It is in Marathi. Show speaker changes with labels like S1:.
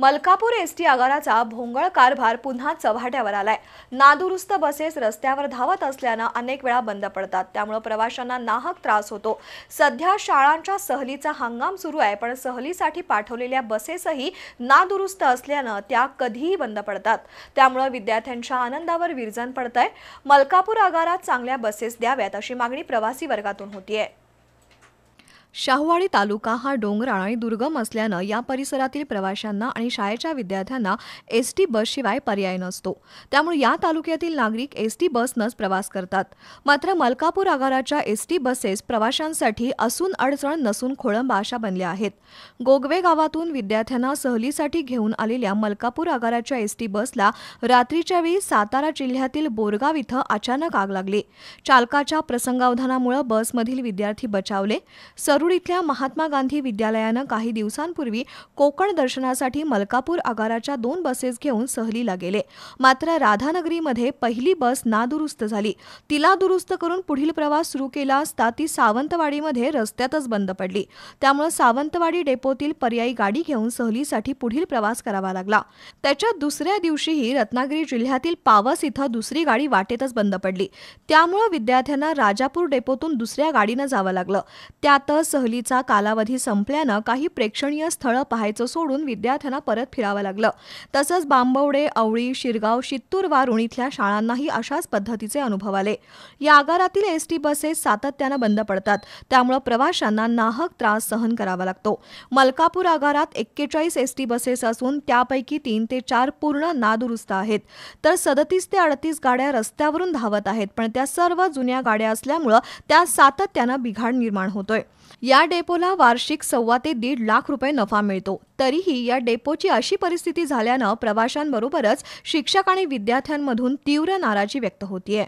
S1: मलकापूर एस टी आगाराचा भोंगळ कारभार पुन्हा चव्हाट्यावर आलाय. नादुरुस्त बसेस रस्त्यावर धावत असल्यानं अनेक वेळा बंद पडतात. त्यामुळे प्रवाशांना नाहक त्रास होतो. सध्या शाळांच्या सहलीचा हंगाम सुरू आहे पण सहलीसाठी पाठवलेल्या बसेसही नादुरुस्त असल्यानं त्या कधीही बंद पडतात. त्यामुळे विद्यार्थ्यांच्या आनंदावर विरजण आहे मलकापूर आगारात चांगल्या बसेस द्याव्यात अशी मागणी प्रवासी वर्गातून होतीये. शाहूवाडी तालुका हा डोंगराळ आणि दुर्गम असल्यानं या परिसरातील प्रवाशांना आणि शाळेच्या विद्यार्थ्यांना एस टी बसशिवाय पर्याय नसतो. त्यामुळे या तालुक्यातील नागरिक एस टी बसनंच प्रवास करतात. मात्र मलकापूर आगाराच्या एस टी बसेस प्रवाशांसाठी असून अडचण नसून खोळंबा अशा बनल्या आहेत. गोगवे गावातून विद्यार्थ्यांना सहलीसाठी घेऊन आलेल्या मलकापूर आगाराच्या एस टी बसला रात्रीच्या वेळी सातारा जिल्ह्यातील बोरगाव इथं अचानक आग लागली. चालकाच्या प्रसंगावधानामुळे बसमधील विद्यार्थी बचावले. सरुड इथल्या महात्मा गांधी विद्यालयानं काही दिवसांपूर्वी कोकण दर्शनासाठी मलकापूर आगाराच्या दोन बसेस घेऊन सहलीला गेले. मात्र राधानगरीमध्ये पहिली बस नादुरुस्त झाली. तिला दुरुस्त करून पुढील प्रवास सुरू केला असता ती सावंतवाडीमध्ये रस्त्यातच बंद पडली. त्यामुळे सावंतवाडी डेपोतील पर्यायी गाडी घेऊन सहलीसाठी पुढील प्रवास करावा लागला. त्याच्या दुसऱ्या दिवशीही रत्नागिरी जिल्ह्यातील पावस इथं दुसरी गाडी वाटेतच बंद पडली. त्यामुळे विद्यार्थ्यांना राजापूर डेपोतून दुसऱ्या गाडीनं जावं लागलं. त्यातच सहलीचा कालावधी संपल्यानं काही प्रेक्षणीय स्थळं पाहायचं सोडून विद्यार्थ्यांना परत फिरावं लागलं. तसंच बांबवडे अवळी शिरगाव शित्तूर वारुण इथल्या शाळांनाही अशाच पद्धतीचे अनुभव आले. या आगारातील एस टी बसेस सातत्यानं बंद पडतात. त्यामुळे प्रवाशांना नाहक त्रास सहन करावा लागतो. मलकापूर आगारात एक्केचाळीस एस टी बसेस असून त्यापैकी तीन ते चार पूर्ण नादुरुस्त आहेत. तर सदतीस ते अडतीस गाड्या रस्त्यावरून धावत आहेत. पण त्या सर्व जुन्या गाड्या असल्यामुळं त्या सातत्यानं बिघाड निर्माण होतोय. या डेपोला वार्षिक सव्वा ते दीड लाख रुपये नफा मिळतो. तरीही या डेपोची अशी परिस्थिती झाल्यानं प्रवाशांबरोबरच शिक्षक आणि विद्यार्थ्यांमधून तीव्र नाराजी व्यक्त होतीये.